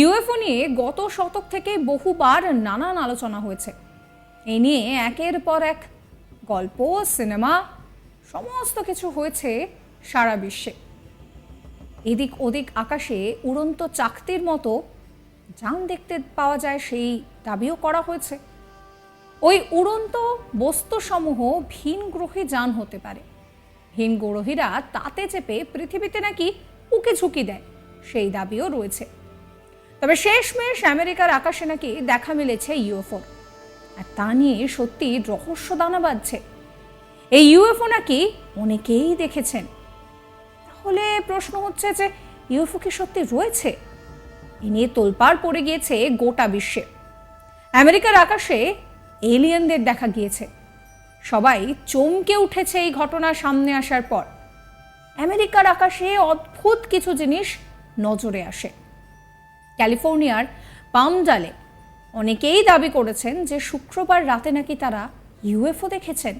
UFO নিয়ে গত শতক থেকে বহুবার নানান আলোচনা হয়েছে। এই নিয়ে একের পর এক গল্প, সিনেমা, সমস্ত কিছু হয়েছে সারা বিশ্বে। এদিক ওদিক আকাশে উড়ন্ত চাকতির মতো যান দেখতে পাওয়া যায় সেই দাবিও করা হয়েছে। ওই উড়ন্ত বস্তুসমূহ ভিন গ্রহে যান হতে পারে। ভিন গ্রহীরা তাতে চেপে পৃথিবীতে নাকি উকে ঝুঁকি দেয়, সেই দাবিও রয়েছে। তবে শেষমেশ আমেরিকার আকাশে নাকি দেখা মিলেছে ইউএফও। আর তা নিয়ে সত্যি রহস্য দানা বাঁধছে। এই ইউএফও নাকি অনেকেই দেখেছেন। তাহলে প্রশ্ন হচ্ছে যে ইউএফও কি সত্যি রয়েছে? এ নিয়ে তোলপাড় পড়ে গিয়েছে গোটা বিশ্বে। আমেরিকার আকাশে এলিয়েনদের দেখা গিয়েছে। সবাই চমকে উঠেছে এই ঘটনা সামনে আসার পর। আমেরিকার আকাশে অদ্ভুত কিছু জিনিস নজরে আসে। ক্যালিফোর্নিয়ার পামডালে অনেকেই দাবি করেছেন যে শুক্রবার রাতে নাকি তারা ইউএফও দেখেছেন।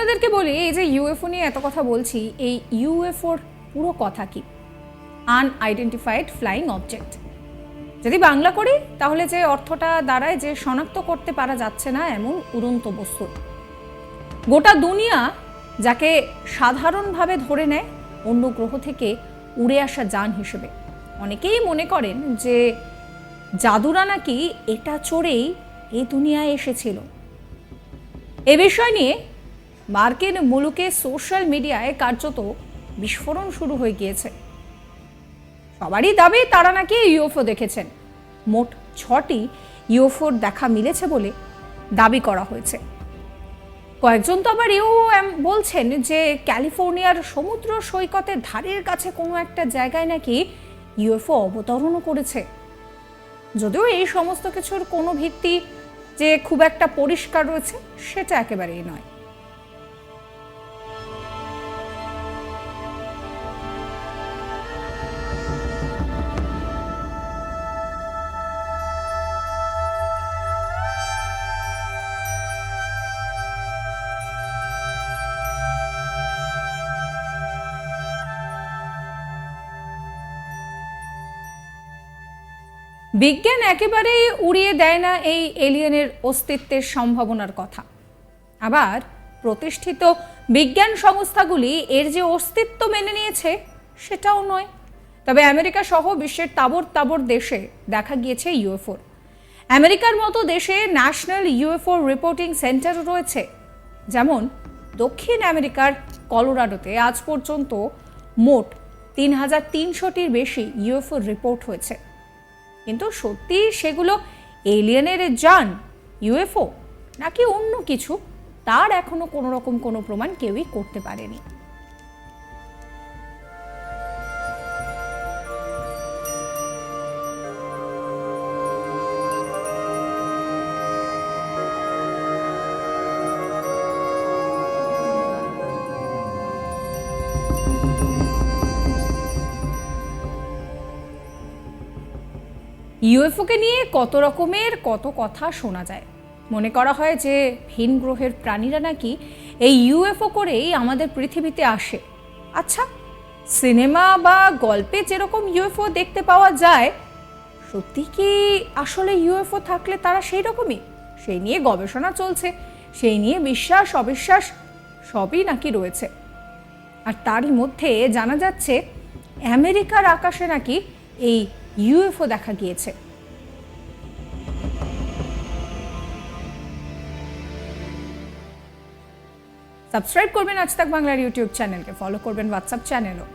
আপনাদেরকে বলি, এই যে ইউএফও নিয়ে এত কথা বলছি, এই ইউএফওর পুরো কথা কি? আনআইডেন্টিফাইড ফ্লাইং অবজেক্ট যদি বাংলা করি, তাহলে যে অর্থটা দাঁড়ায়, যে শনাক্ত করতে পারা যাচ্ছে না, এমন উড়ন্ত বস্তু। গোটা দুনিয়া যাকে সাধারণভাবে ধরে নেয়, অন্য গ্রহ থেকে উড়ে আসা যান হিসেবে। অনেকেই মনে করেন যে জাদুরা নাকি এটা চড়েই এই দুনিয়ায় এসেছিল। এ বিষয় নিয়ে মার্কিন মুলুকে সোশ্যাল মিডিয়ায় কার্যত বিস্ফোরণ শুরু হয়ে গিয়েছে। সবারই দাবি, তারা নাকি ইউএফও দেখেছেন। মোট ছটি ইউএফওর দেখা মিলেছে বলে দাবি করা হয়েছে। কয়েকজন তো আবার এম- বলছেন যে, ক্যালিফোর্নিয়ার সমুদ্র সৈকতের ধারের কাছে কোনো একটা জায়গায় নাকি ইউএফও অবতরণও করেছে। যদিও এই সমস্ত কিছুর কোনো ভিত্তি যে খুব একটা পরিষ্কার রয়েছে, সেটা একেবারেই নয়। বিজ্ঞান একেবারেই উড়িয়ে দেয় না এই এলিয়েনের অস্তিত্বের সম্ভাবনার কথা। আবার প্রতিষ্ঠিত বিজ্ঞান সংস্থাগুলি এর যে অস্তিত্ব মেনে নিয়েছে, সেটাও নয়। তবে আমেরিকা সহ বিশ্বের তাবর তাবর দেশে দেখা গিয়েছে ইউএফওর আমেরিকার মতো দেশে ন্যাশনাল ইউএফও রিপোর্টিং সেন্টার রয়েছে, যেমন দক্ষিণ আমেরিকার কলোরাডোতে আজ পর্যন্ত মোট তিন হাজার তিনশোটির বেশি ইউএফও রিপোর্ট হয়েছে। কিন্তু সত্যি সেগুলো এলিয়েনের যান ইউএফও নাকি অন্য কিছু, তার এখনও কোনো রকম কোনো প্রমাণ কেউই করতে পারেনি। ইউএফওকে নিয়ে কত রকমের কত কথা শোনা যায়। মনে করা হয় যে ভিন গ্রহের প্রাণীরা নাকি এই ইউএফও করেই আমাদের পৃথিবীতে আসে। আচ্ছা সিনেমা বা গল্পে যেরকম ইউএফও দেখতে পাওয়া যায়, সত্যি কি আসলে ইউএফও থাকলে তারা সেই রকমই সেই নিয়ে গবেষণা চলছে, সেই নিয়ে বিশ্বাস, অবিশ্বাস সবই নাকি রয়েছে। আর তারই মধ্যে জানা যাচ্ছে, আমেরিকার আকাশে নাকি এই ইউএফও দেখা গিয়েছে। সাবস্ক্রাইব করবেন আজ তাক বাংলার ইউটিউব চ্যানেলকে ফলো করবেন হোয়াটসঅ্যাপ চ্যানেলও।